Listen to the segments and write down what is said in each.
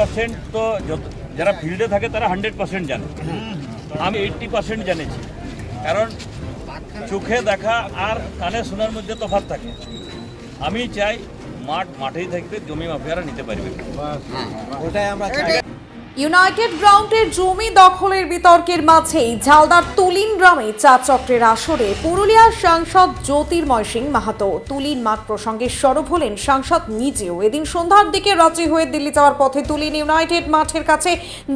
Percent তো যারা ফিল্ডে থাকে তারা হান্ড্রেড পার্সেন্ট জানে। আমি এইট্টি পার্সেন্ট জানেছি। কারণ চোখে দেখা আর কানে শোনার মধ্যে তফাত থাকে। আমি চাই মাঠ মাঠেই থাকবে, জমি মাফিয়ারা নিতে পারবে। ইউনাইটেড গ্রাউন্ডের জমি দখলের বিতর্কের মাঝেই ঝালদার তুলিন গ্রামে চা চক্রের আসরে পুরুলিয়ার সাংসদ জ্যোতির্ময় সিং মাহাতো। তুলিন মাঠ প্রসঙ্গে সরব হলেন সাংসদ নিজেও। এদিন সন্ধ্যার দিকে রাঁচি হয়ে দিল্লি যাওয়ার পথে তুলিন ইউনাইটেড মাঠের কাছে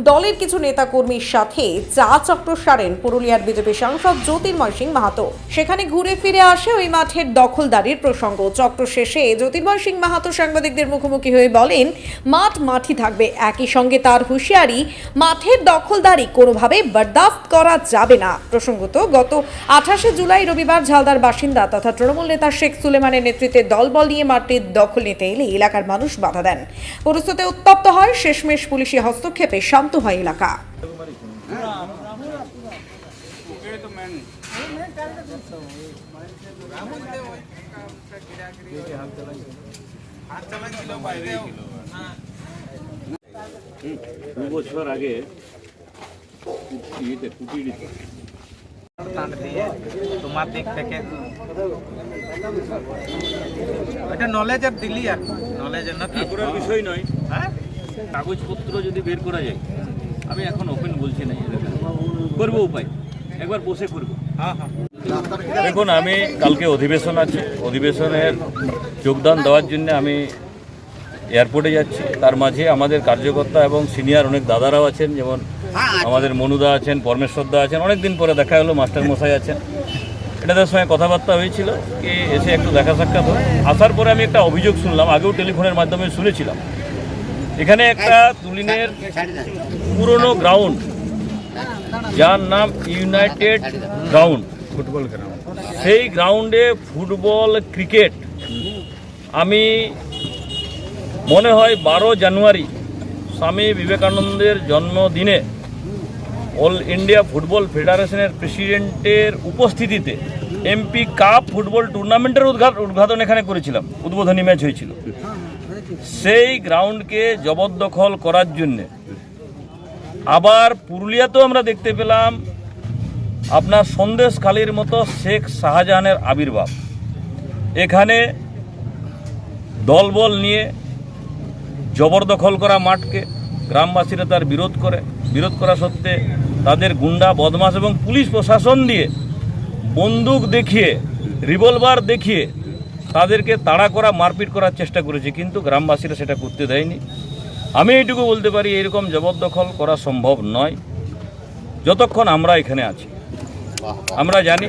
দলের কিছু নেতাকর্মীর সাথে চা চক্র সারেন পুরুলিয়ার বিজেপি সাংসদ জ্যোতির্ময় সিং মাহাতো। সেখানে ঘুরে ফিরে আসে ওই মাঠের দখলদারির প্রসঙ্গ। চক্র শেষে জ্যোতির্ময় সিং মাহাতো সাংবাদিকদের মুখোমুখি হয়ে বলেন, মাঠ মাঠই থাকবে। একই সঙ্গে তার হুঁশিয়ারি, মাঠের দখলদারি কোনোভাবে বরদাস্ত করা যাবে না। প্রসঙ্গত, গত আঠাশে জুলাই রবিবার ঝালদার বাসিন্দা তথা তৃণমূল নেতা শেখ সুলেমানের নেতৃত্বে দলবল নিয়ে মাঠটির দখল নিতে এলে এলাকার মানুষ বাধা দেন। পরিস্থিতি উত্তপ্ত হয়, শেষমেশ পুলিশি হস্তক্ষেপে শান্ত হয় এলাকা। দু বছর আগে ইয়েতে কুটিরিতে টান দিয়ে তোমার দিক থেকে। এটা নলেজের দিলি আর। নলেজের নাকি করার বিষয় নয়। হ্যাঁ? কাগজপত্র যদি বের করা যায় আমি এখন ওপেন বলছি না করব উপায়। একবার বসে করব। হ্যাঁ হ্যাঁ। দেখুন আমি কালকে অধিবেশন আছে। অধিবেশনের যোগদান দেওয়ার জন্য আমি এয়ারপোর্টে যাচ্ছি। তার মাঝে আমাদের কার্যকর্তা এবং সিনিয়র অনেক দাদারাও আছেন যেমন আমাদের মনুদা আছেন পরমেশ্বরদা আছেন অনেক দিন পরে দেখা হলো মাস্টার মশাই আছেন। এটাদের সঙ্গে কথাবার্তা হয়েছিল কি এসে একটু দেখা সাক্ষাৎ হয় আসার পরে আমি একটা অভিযোগ শুনলাম আগেও টেলিফোনের মাধ্যমে শুনেছিলাম। এখানে একটা তুলিনের পুরনো গ্রাউন্ড যার নাম ইউনাইটেড গ্রাউন্ড। Football ground. সেই গ্রাউন্ডে ফুটবল ক্রিকেট আমি মনে হয় বারো জানুয়ারি স্বামী বিবেকানন্দের জন্মদিনে অল ইন্ডিয়া ফুটবল ফেডারেশনের প্রেসিডেন্টের উপস্থিতিতে এমপি কাপ ফুটবল টুর্নামেন্টের উদ্ঘাটন এখানে করেছিলাম। উদ্বোধনী ম্যাচ হয়েছিল। সেই গ্রাউন্ডকে জবরদখল করার জন্যে আবার পুরুলিয়াতেও আমরা দেখতে পেলাম আপনার সন্দেশখালির মতো শেখ শাহজাহানের আবির্ভাব। এখানে দলবল নিয়ে জবরদখল করা মাঠকে গ্রামবাসীরা তার বিরোধ করে। বিরোধ করা সত্ত্বে তাদের গুন্ডা বদমাস এবং পুলিশ প্রশাসন দিয়ে বন্দুক দেখিয়ে, রিভলভার দেখিয়ে তাদেরকে তাড়া করা, মারপিট করার চেষ্টা করেছে। কিন্তু গ্রামবাসীরা সেটা করতে দেয়নি। আমি এইটুকু বলতে পারি, এরকম জবরদখল করা সম্ভব নয়। যতক্ষণ আমরা এখানে আছি। আমরা জানি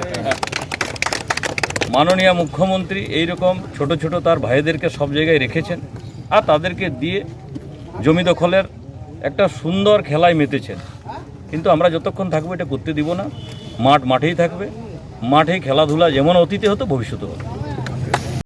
মাননীয় মুখ্যমন্ত্রী এই রকম ছোট ছোট তার ভাইদেরকে সব জায়গায় রেখেছেন। আর তাদেরকে দিয়ে জমি দখলের একটা সুন্দর খেলায় মেতেছেন। কিন্তু আমরা যতক্ষণ থাকব এটা করতে দিব না। মাঠ মাঠেই থাকবে। মাঠে খেলাধুলা যেমন অতীতে হতো ভবিষ্যতে হবে